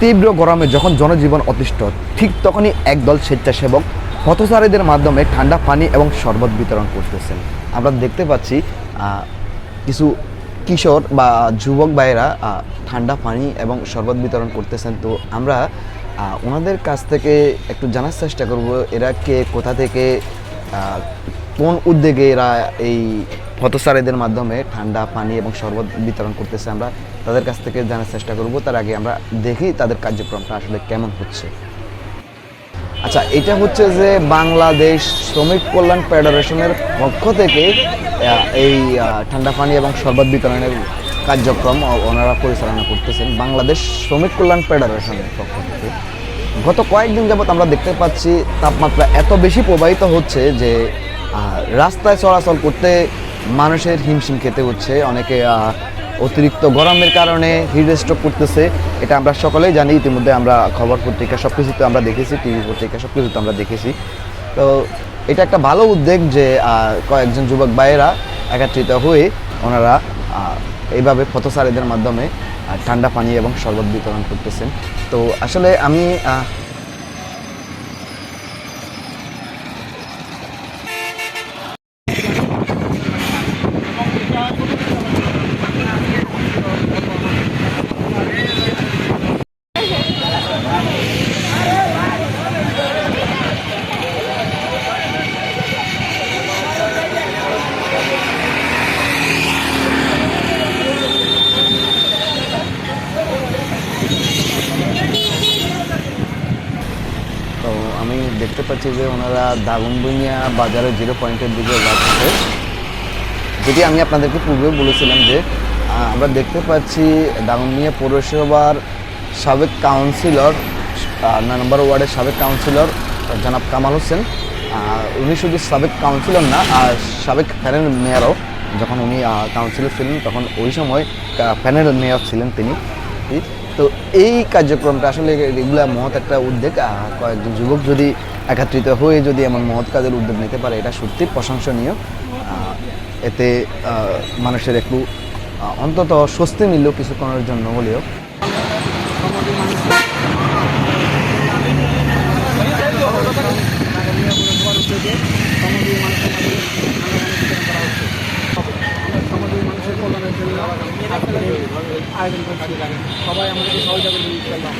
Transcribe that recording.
তীব্র গরমে যখন জনজীবন অতিষ্ঠ, ঠিক তখনই একদল স্বেচ্ছাসেবক পথচারীদের মাধ্যমে ঠান্ডা পানি এবং শরবত বিতরণ করতেছেন। আমরা দেখতে পাচ্ছি কিছু কিশোর বা যুবক ভাইয়েরা ঠান্ডা পানি এবং শরবত বিতরণ করতেছেন। তো আমরা ওনাদের কাছ থেকে একটু জানার চেষ্টা করব, এরা কে, কোথা থেকে কোন উদ্যোগে এরা এই পথচারীদের মাধ্যমে ঠান্ডা, পানি এবং শরবত বিতরণ করতেছে আমরা। তাদের কাছ থেকে জানার চেষ্টা করব, তার আগে আমরা দেখি তাদের কার্যক্রমটা আসলে কেমন হচ্ছে। আচ্ছা এটা হচ্ছে যে বাংলাদেশ শ্রমিক কল্যাণ ফেডারেশনের পক্ষ থেকে এই ঠান্ডা, পানি এবং শরবত বিতরণের কার্যক্রম ওনারা পরিচালনা করতেছেন বাংলাদেশ শ্রমিক কল্যাণ ফেডারেশনের পক্ষ থেকে। গত কয়েকদিন যাবত আমরা দেখতে পাচ্ছি, তাপমাত্রা এত বেশি প্রবাহিত হচ্ছে যে রাস্তায় চলাচল করতে মানুষের হিমশিম খেতে হচ্ছে, অনেকে অতিরিক্ত গরমের কারণে হিট স্ট্রোক করতেছে। এটা আমরা সকলেই জানি, ইতিমধ্যে আমরা খবর পত্রিকা সব কিছুতে আমরা দেখেছি টিভি পত্রিকা সব কিছুতে আমরা দেখেছি। তো এটা একটা ভালো উদ্যোগ যে কয়েকজন যুবক ভাইয়েরা একত্রিত হয়ে ওনারা এইভাবে পথচারীদের মাধ্যমে ঠান্ডা পানি এবং শরবত বিতরণ করতেছেন। তো আসলে আমি আহ, তো আমি দেখতে পাচ্ছি যে ওনারা দাগনবুনিয়া বাজারের জিরো পয়েন্টের দিকে যাচ্ছে। যেটি আমি আপনাদেরকে পূর্বেও বলেছিলাম যে আমরা দেখতে পাচ্ছি দাগনবুনিয়া পৌরসভার সাবেক কাউন্সিলর নয় নম্বর ওয়ার্ডের সাবেক কাউন্সিলর জনাব কামাল হোসেন। উনি শুধু সাবেক কাউন্সিলর না, আর সাবেক প্যানেল মেয়রও। যখন উনি কাউন্সিলর ছিলেন, তখন ওই সময় প্যানেল মেয়র ছিলেন তিনি। তো এই কার্যক্রমটা আসলে রেগুলার মহৎ একটা উদ্যোগ কয়েকজন যুবক যদি একত্রিত হয়ে যদি এমন মহৎ কাজের উদ্যোগ নিতে পারে, এটা সত্যি প্রশংসনীয়। এতে মানুষের একটু অন্তত স্বস্তি মিলল কিছুক্ষণের জন্য হলেও। মানুষের জন্য আয়োজন করছি সবাই আমাদেরকে সহযোগিতা